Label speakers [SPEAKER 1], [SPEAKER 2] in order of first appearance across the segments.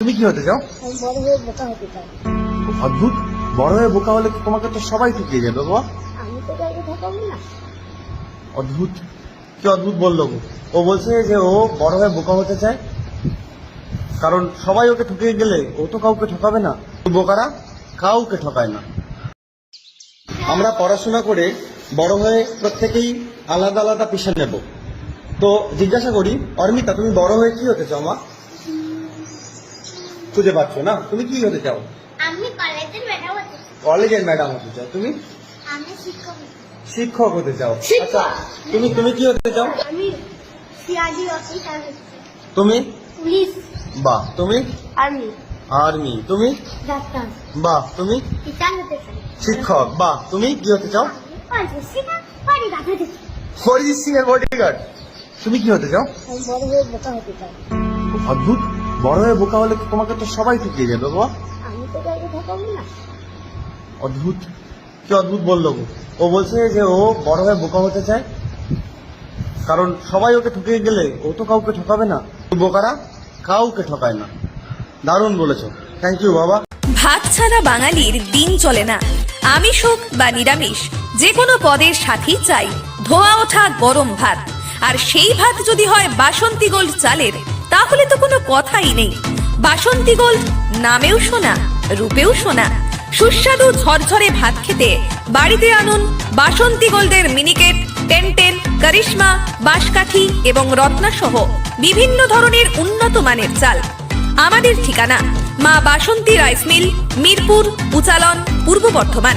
[SPEAKER 1] তুমি কি হতে চাও?
[SPEAKER 2] বড় হয়ে বোকা হতে চাই।
[SPEAKER 1] অদ্ভুত। বড় হয়ে বোকা হলে তো তোমাকে তো সবাই ঠকিয়ে যাবে বাবা?
[SPEAKER 2] আমি তো কাউকে ঠকাবো না।
[SPEAKER 1] অদ্ভুত। কি অদ্ভুত বলল ও? বলছে যে ও বড় হয়ে বোকা হতে চায়। কারণ সবাই ওকে ঠকিয়ে গেলে ও তো কাউকে ঠকাবে না। বোকারা কাউকে ঠকায় না। আমরা পড়াশোনা করে বড় হয়ে প্রত্যেকেই আলাদা আলাদা পেশা নেব। তো জিজ্ঞাসা করি অর্মিতা তুমি বড় হয়ে কি হতে চাও মা? খুঁজে পাচ্ছ না? তুমি কি হতে চাও?
[SPEAKER 2] আমি কলেজের ম্যাডাম হতে
[SPEAKER 1] কলেজের ম্যাডাম হতে চাও। তুমি?
[SPEAKER 2] আমি শিক্ষক
[SPEAKER 1] শিক্ষক হতে চাও। আচ্ছা তুমি তুমি কি হতে চাও?
[SPEAKER 2] আমি সিআরডি অফিসার হতে
[SPEAKER 1] তুমি?
[SPEAKER 2] পুলিশ।
[SPEAKER 1] বাহ তুমি?
[SPEAKER 2] আর্মি।
[SPEAKER 1] আর্মি। তুমি?
[SPEAKER 2] ডাক্তার।
[SPEAKER 1] বাহ তুমি?
[SPEAKER 2] টিচার হতে চাই।
[SPEAKER 1] শিক্ষক। বাহ তুমি কি হতে চাও?
[SPEAKER 2] অরিজিৎ সিং
[SPEAKER 1] এর বডিগার্ড। তুমি কি হতে চাও?
[SPEAKER 2] বড় হয়ে বোকা হতে চাই।
[SPEAKER 1] অদ্ভুত। বড় হয়ে বোকা হলে তোমাকে তো সবাই ঠকিয়ে যাবে বাবা
[SPEAKER 2] আমি তো কাউকে ঠকাবো না।
[SPEAKER 1] অদ্ভুত। কি অদ্ভুত বলল গো? ও বলছে যে ও বড় হয়ে বোকা হতে চায়। কারণ সবাই ওকে ঠকিয়ে গেলে ও তো কাউকে ঠকাবে না। বোকারা কাউকে ঠকায় না। দারুণ বলেছ। থ্যাংক ইউ বাবা।
[SPEAKER 3] ভাত ছাড়া বাঙালির দিন চলে না। আমিষ হোক বা নিরামিষ যে কোনো পদের সাথেই চাই। ধোয়া ওঠা গরম ভাত। আর সেই ভাত যদি হয় বাসন্তী গোল্ড চালের তাহলে তো কোনো কথাই নেই। বাসন্তী গোল্ড নামেও শোনা রূপেও শোনা সুস্বাদু ঝরঝরে ভাত খেতে বাড়িতে আনুন বাসন্তী গোল্ডের মিনিকেট, টেনটেন, করিশ্মা, বাঁশকাঠি এবং রত্না সহ বিভিন্ন ধরনের উন্নত মানের চাল। আমাদের ঠিকানা মা বাসন্তী রাইস মিল, মিরপুর, উচালন, পূর্ব বর্ধমান।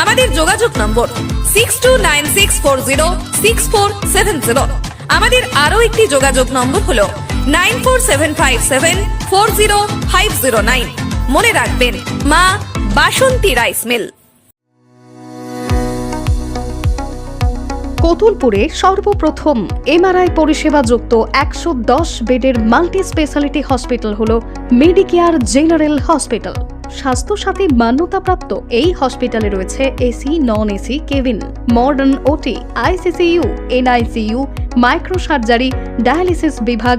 [SPEAKER 3] আমাদের যোগাযোগ নম্বর six two nine six four zero six four seven zero আমাদের আরও একটি যোগাযোগ নম্বর হল nine four seven five seven four zero five zero nine. মনে রাখবেন, মা বাসন্তী রাইস মিল।
[SPEAKER 4] কতুলপুরে সর্বপ্রথম এমআরআই পরিষেবা যুক্ত একশো দশ বেডের মাল্টি স্পেশালিটি হসপিটাল হল মেডিকেয়ার জেনারেল হসপিটাল। স্বাস্থ্যসাথী মান্যতাপ্রাপ্ত এই হসপিটালে রয়েছে AC non AC cabin, modern OT, ICCU, NICU micro surgery dialysis বিভাগ